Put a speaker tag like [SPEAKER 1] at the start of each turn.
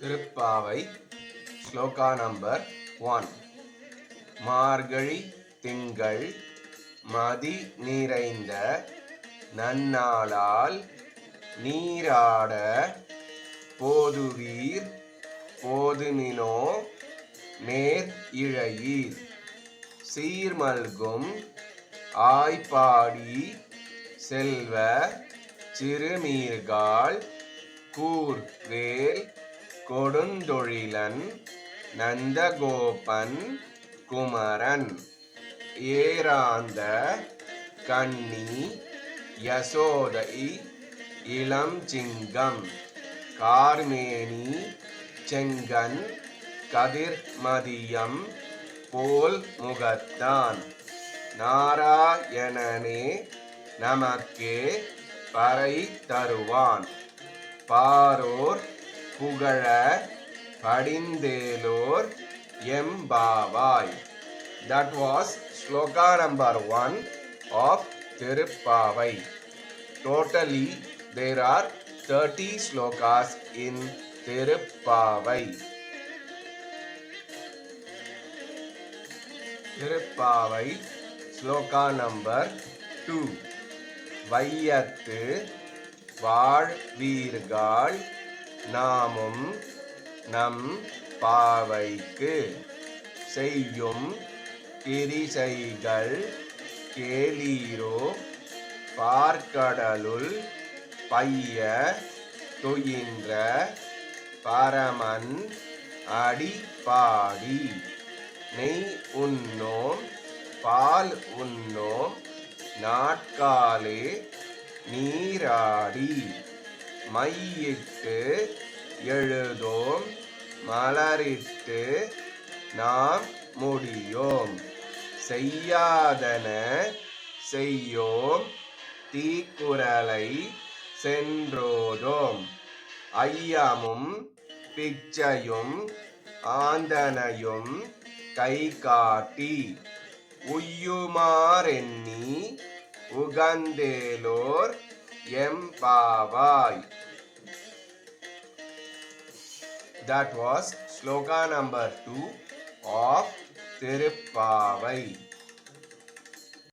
[SPEAKER 1] Thiruppavai sloka number one. மார்கழி திங்கள் மதி நிறைந்த நன்னாளால் நீராட போதுவீர் போதுமினோ நேர் இழையீர். சீர்மல்கும் ஆய்ப்பாடி செல்வ சிறுமீர்கால் கூர்வேல் கொடுந்தொழிலன் நந்தகோபன் குமரன் ஏராந்த கண்ணி யசோதை இளம் சிங்கம் கார்மேனி செங்கன் கதிர்மதியம் போல் முகத்தான். நாராயணனே நமக்கே பறை தருவான். பாரோர் புகழ படிந்தேலோர் எம்பாவாய் that was sloka number 1 of Tirupavai. Totally there are 30 slokas in Tirupavai. Tiruppavai sloka number two வையத்து வாழ்வீர்காள் நாமும் நம் பாவைக்கு செய்யும் திரிசைகள் கேளீரோ பார்க்கடலுள் பைய துயின்ற பரமன் அடிப்பாடி நெய் உண்ணோம் பால் உண்ணோம் நாட்காலே நீராடி. மையிட்டு எழுதோம் மலரிட்டு நாம் முடியோம். செய்யாதன செய்யோம். தீக்குரலை சென்றோதோம். ஐயமும் பிச்சையும் ஆந்தனையும் கை காட்டி உய்யுமாறெண்ணி உகந்தேலோர் M Baba. That was sloka number two of Tirupavai.